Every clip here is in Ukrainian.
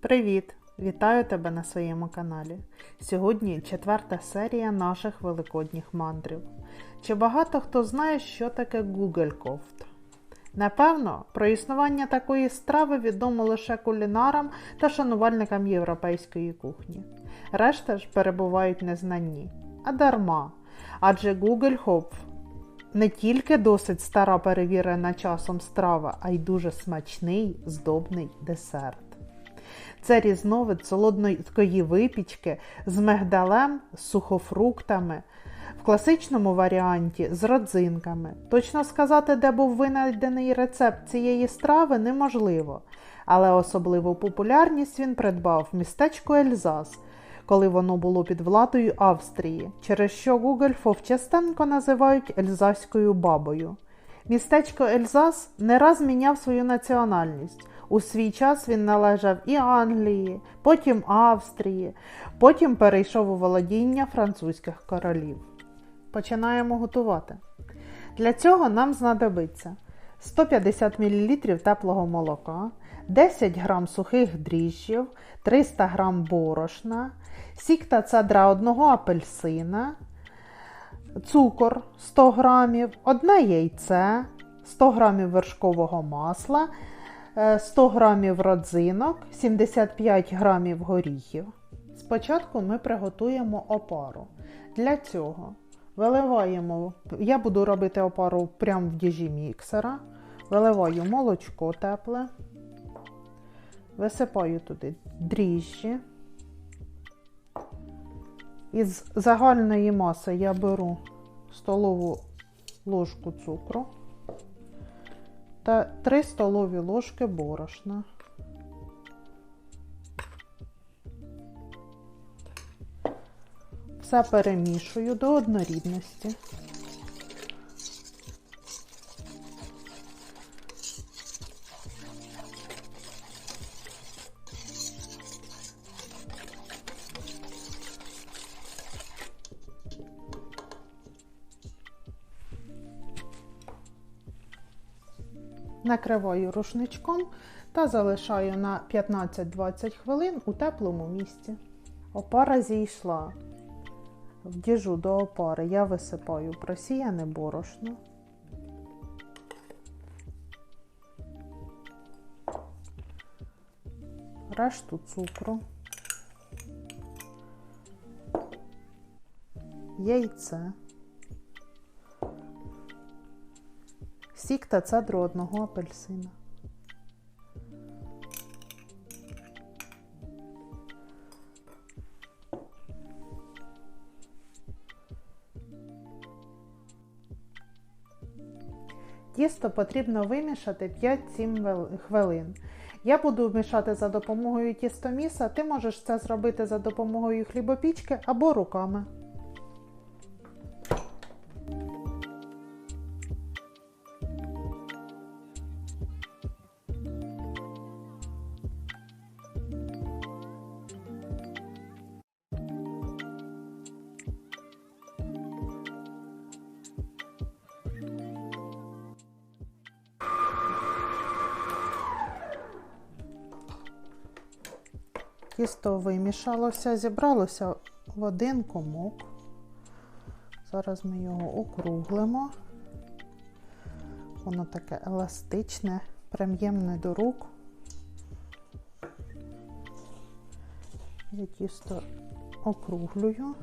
Привіт! Вітаю тебе на своєму каналі. Сьогодні четверта серія наших великодніх мандрів. Чи багато хто знає, що таке Google кофт? Напевно, про існування такої страви відомо лише кулінарам та шанувальникам європейської кухні. Решта ж перебувають незнанні. А дарма. Адже Google Hopf не тільки досить стара перевірена часом страва, а й дуже смачний, здобний десерт. Це різновид солодкої випічки з мигдалем, з сухофруктами, в класичному варіанті з родзинками. Точно сказати, де був винайдений рецепт цієї страви, неможливо, але особливу популярність він придбав в містечку Ельзас, коли воно було під владою Австрії, через що Гугельфов частенько називають ельзаською бабою. Містечко Ельзас не раз міняв свою національність. У свій час він належав і Англії, потім Австрії, потім перейшов у володіння французьких королів. Починаємо готувати. Для цього нам знадобиться 150 мл теплого молока, 10 г сухих дріжджів, 300 г борошна, сік та цедра одного апельсина, цукор 100 г, одне яйце, 100 г вершкового масла. 100 г родзинок, 75 г горіхів. Спочатку ми приготуємо опару. Для цього виливаємо, я буду робити опару прямо в діжі міксера. Виливаю молочко тепле, висипаю туди дріжджі. Із загальної маси я беру столову ложку цукру та 3 столові ложки борошна. Все перемішую до однорідності. Накриваю рушничком та залишаю на 15-20 хвилин у теплому місці. Опара зійшла. В діжу до опари я висипаю просіяне борошно. Решту цукру, яйце. Сік та цедру одного апельсина. Тісто потрібно вимішати 5-7 хвилин. Я буду мішати за допомогою тістоміса, ти можеш це зробити за допомогою хлібопічки або руками. Тісто вимішалося, зібралося в один комок. Зараз ми його округлимо. Воно таке еластичне, приємне до рук. Я тісто округлюю.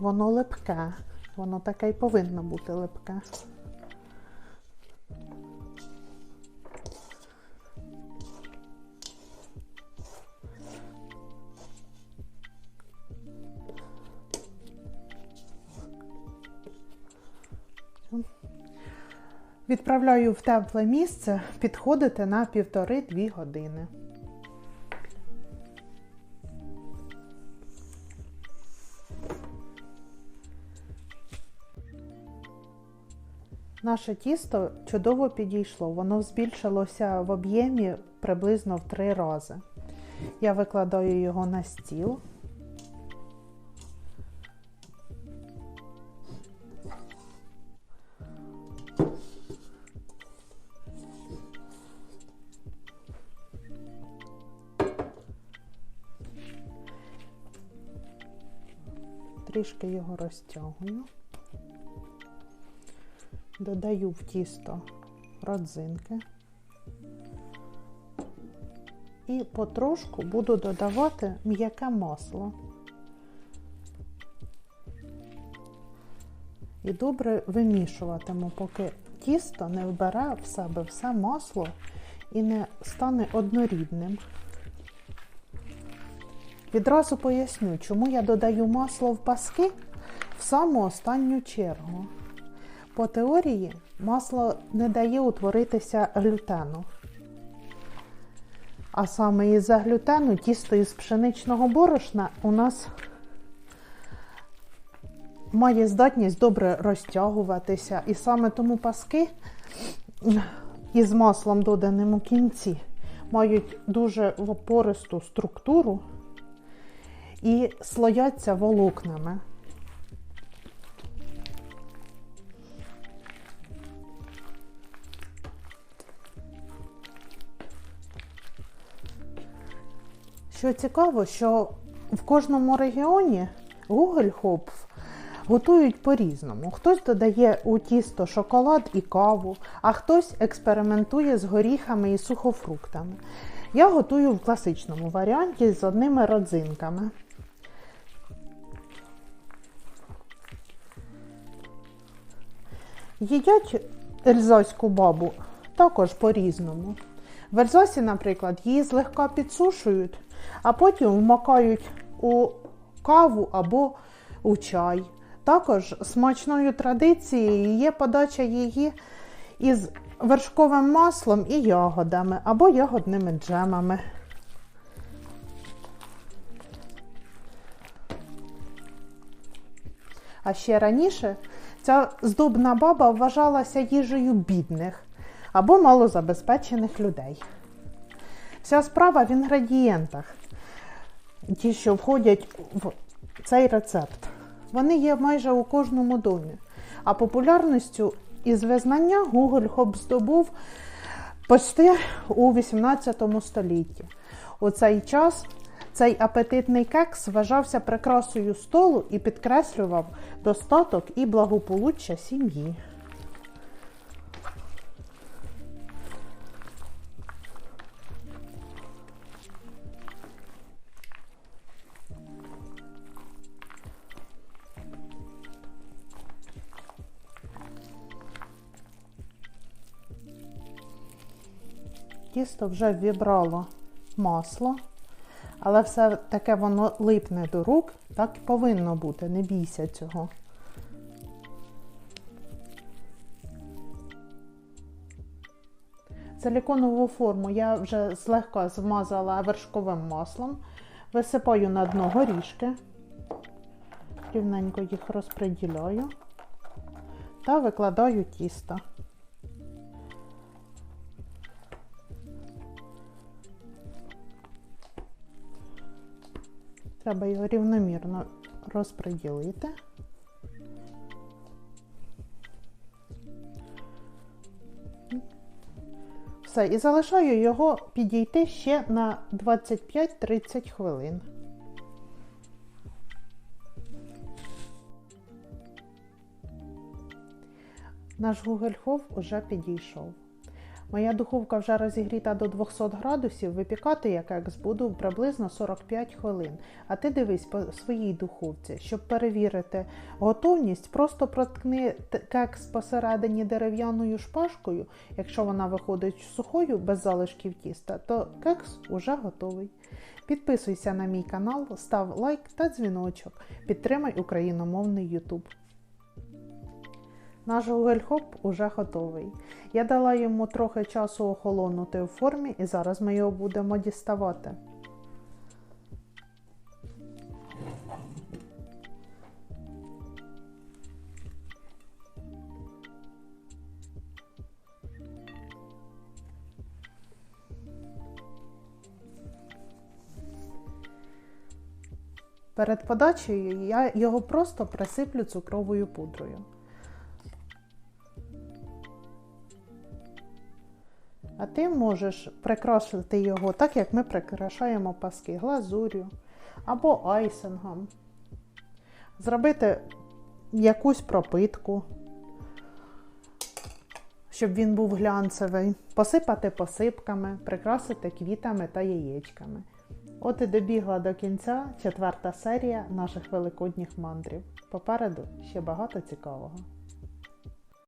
Воно липке, воно таке й повинно бути липке. Відправляю в тепле місце, підходити на півтори-дві години. Наше тісто чудово підійшло, воно збільшилося в об'ємі приблизно в три рази. Я викладаю його на стіл. Трішки його розтягую, додаю в тісто родзинки і потрошку буду додавати м'яке масло. І добре вимішуватиму, поки тісто не вбере в себе все масло і не стане однорідним. Відразу поясню, чому я додаю масло в паски в саму останню чергу. По теорії масло не дає утворитися глютену. А саме із-за глютену тісто із пшеничного борошна у нас має здатність добре розтягуватися. І саме тому паски із маслом доданим у кінці мають дуже пористу структуру і слояться волокнами. Що цікаво, що в кожному регіоні Гугельхопф готують по-різному. Хтось додає у тісто шоколад і каву, а хтось експериментує з горіхами і сухофруктами. Я готую в класичному варіанті з одними родзинками. Їдять ельзаську бабу також по-різному. В Ельзасі, наприклад, її злегка підсушують, а потім вмакають у каву або у чай. Також смачною традицією є подача її із вершковим маслом і ягодами або ягодними джемами. А ще раніше ця здобна баба вважалася їжею бідних або малозабезпечених людей. Вся справа в інгредієнтах, ті, що входять в цей рецепт. Вони є майже у кожному домі. А популярністю із визнання Google Хоп здобув почти у 18 столітті. У цей час цей апетитний кекс вважався прикрасою столу і підкреслював достаток і благополуччя сім'ї. Тісто вже вібрало масло, але все таке воно липне до рук, так і повинно бути, не бійся цього. Силіконову форму я вже злегка змазала вершковим маслом, висипаю на дно горішки, рівненько їх розподіляю. Та викладаю тісто. Треба його рівномірно розподілити. Все, і залишаю його підійти ще на 25-30 хвилин. Наш гугельхов уже підійшов. Моя духовка вже розігріта до 200 градусів, випікати я кекс буду приблизно 45 хвилин. А ти дивись по своїй духовці, щоб перевірити готовність, просто проткни кекс посередині дерев'яною шпажкою. Якщо вона виходить сухою, без залишків тіста, то кекс уже готовий. Підписуйся на мій канал, став лайк та дзвіночок. Підтримай україномовний YouTube. Наш гугельхоп уже готовий. Я дала йому трохи часу охолонути в формі і зараз ми його будемо діставати. Перед подачею я його просто присиплю цукровою пудрою. Ти можеш прикрасити його так, як ми прикрашаємо паски глазур'ю або айсингом. зробити якусь пропитку, щоб він був глянцевий, посипати посипками, прикрасити квітами та яєчками. От і добігла до кінця четверта серія наших великодніх мандрів. Попереду ще багато цікавого.